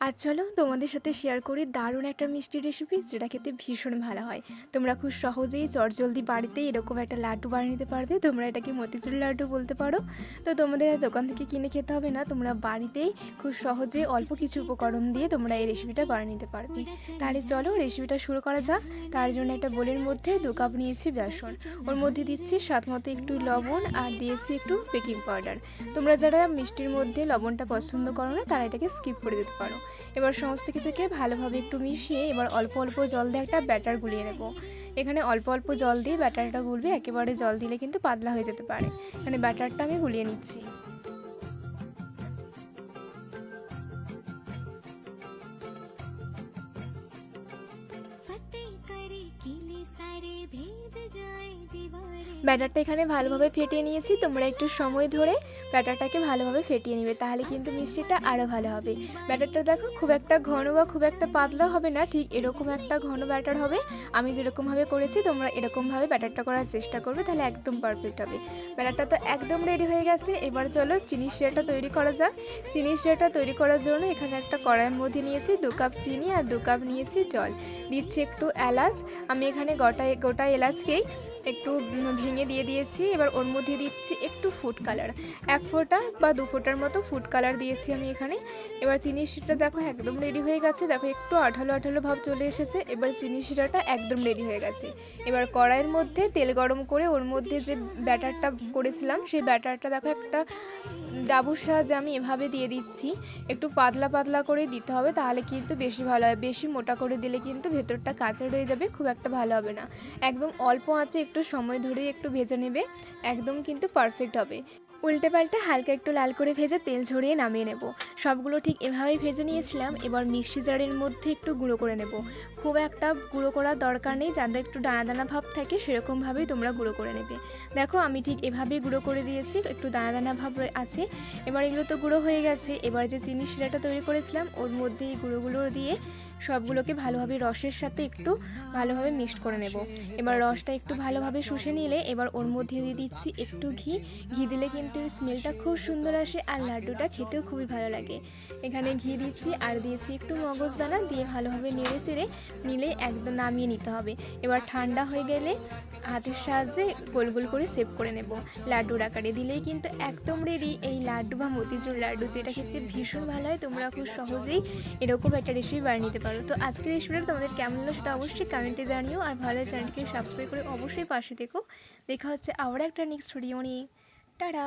আজ চলো তোমাদের সাথে শেয়ার করি দারুণ একটা মিষ্টি রেসিপি যেটা খেতে ভীষণ ভালো হয়। তোমরা খুব সহজেই চটজলদি বাড়িতে এরকম একটা লাড্ডু বানিয়ে নিতে পারবে। তোমরা এটাকে মতিচুর লাড্ডু বলতে পারো। তো তোমাদের দোকান থেকে কিনে খেতে হবে না, তোমরা বাড়িতেই খুব সহজে অল্প কিছু উপকরণ দিয়ে তোমরা এই রেসিপিটা বানিয়ে নিতে পারবে। তাহলে চলো রেসিপিটা শুরু করা যাক। তার জন্য একটা বোলের মধ্যে দু কাপ নিয়েছি বেসন। ওর মধ্যে দিচ্ছি স্বাদ মতো একটু লবণ আর দিয়েছি একটু বেকিং পাউডার তোমরা যারা মিষ্টির মধ্যে লবণটা পছন্দ করো না, তারা এটাকে স্কিপ করে দিতে পারো। এবার সমস্ত কিছুকে ভালোভাবে একটু মিশিয়ে এবার অল্প অল্প জল দিয়ে একটা ব্যাটার গুলিয়ে নেব। এখানে অল্প অল্প জল দিয়ে ব্যাটারটা গুলবে, একেবারে জল দিলে কিন্তু পাতলা হয়ে যেতে পারে। এখানে ব্যাটারটা আমি গুলিয়ে নিচ্ছি। ব্যাটারটা এখানে ভালোভাবে ফেটিয়ে নিয়েছি। তোমরা একটু সময় ধরে ব্যাটারটাকে ভালোভাবে ফেটিয়ে নেবে, তাহলে কিন্তু মিষ্টিটা আরও ভালো হবে। ব্যাটারটা দেখো, খুব একটা ঘন বা খুব একটা পাতলা হবে না, ঠিক এরকম একটা ঘন ব্যাটার হবে। আমি যেরকমভাবে করেছি, তোমরা এরকমভাবে ব্যাটারটা করার চেষ্টা করবে, তাহলে একদম পারফেক্ট হবে। ব্যাটারটা তো একদম রেডি হয়ে গেছে, এবার চলো চিনি শিরাটা তৈরি করা যাক। চিনি শিরাটা তৈরি করার জন্য এখানে একটা কড়াইয়ের মধ্যে নিয়েছি দু কাপ চিনি আর দু কাপ নিয়েছি জল। দিচ্ছি একটু এলাচ, আমি এখানে গোটা গোটা এলাচকেই একটু ভেঙে দিয়ে দিয়েছি। এবার ওর মধ্যে দিচ্ছি একটু ফুড কালার এক ফোঁটা বা দু ফোঁটার মতো ফুড কালার দিয়েছি আমি এখানে। এবার চিনি শিরাটা দেখো একদম রেডি হয়ে গেছে। দেখো একটু আঠালো আঠালো ভাব চলে এসেছে। এবার চিনি শিরাটা একদম রেডি হয়ে গেছে। এবার কড়াইয়ের মধ্যে তেল গরম করে ওর মধ্যে যে ব্যাটারটা করেছিলাম, সেই ব্যাটারটা দেখো একটা ডাবুর সাহায্যে আমি এভাবে দিয়ে দিচ্ছি। একটু পাতলা পাতলা করে দিতে হবে, তাহলে কিন্তু বেশি ভালো হয়। বেশি মোটা করে দিলে কিন্তু ভেতরটা কাঁচা রয়ে যাবে, খুব একটা ভালো হবে না। একদম অল্প আঁচে একটু সময় ধরে একটু ভেজে নেবে, একদম কিন্তু পারফেক্ট হবে। উল্টে পাল্টে হালকা একটু লাল করে ভেজে তেল ঝরিয়ে নামিয়ে নেব। সবগুলো ঠিক এভাবেই ভেজে নিয়েছিলাম, এবার মিক্সি জারের মধ্যে একটু গুঁড়ো করে নেব। খুব একটা গুঁড়ো করার দরকার নেই, যাতে একটু দানা দানা ভাব থাকে, সেরকমভাবেই তোমরা গুঁড়ো করে নেবে। দেখো, আমি ঠিক এভাবেই গুঁড়ো করে দিয়েছি, একটু দানা দানা ভাব আছে। এবার এগুলো তো গুঁড়ো হয়ে গেছে, এবার যে চিনি শিরাটা তৈরি করেছিলাম, ওর মধ্যে এই গুঁড়োগুলো দিয়ে সবগুলোকে ভালোভাবে রসের সাথে একটু ভালোভাবে মিক্সড করে নেব। এবার রসটা একটু ভালোভাবে শুষে নিলে এবার ওর মধ্যে দিয়ে দিচ্ছি একটু ঘি। ঘি দিলে কিন্তু স্মেলটা খুব সুন্দর আসে আর লাড্ডুটা খেতেও খুবই ভালো লাগে। এখানে ঘি দিচ্ছি আর দিয়েছি একটু মগজদানা দিয়ে ভালোভাবে নেড়ে চেড়ে নিলে একদম নামিয়ে নিতে হবে। এবার ঠান্ডা হয়ে গেলে হাতের সাহায্যে গোল গোল করে সেভ করে নেব। লাড্ডুর আকারে দিলেই কিন্তু একদম রেডি এই লাড্ডু বা মতিচুর লাড্ডু যেটা খেতে ভীষণ ভালো হয় তোমরা খুব সহজেই এরকম একটা রেসিপি বানিয়ে নিতে পারো তো আজকের এই রেসিপিটা তোমাদের কেমন লাগল সেটা অবশ্যই কমেন্টে জানিও আর ভালো চ্যানেলটিকে সাবস্ক্রাইব করে অবশ্যই পাশে দেখো দেখা হচ্ছে আবার একটা নেক্সট ভিডিও নিয়ে। টাটা!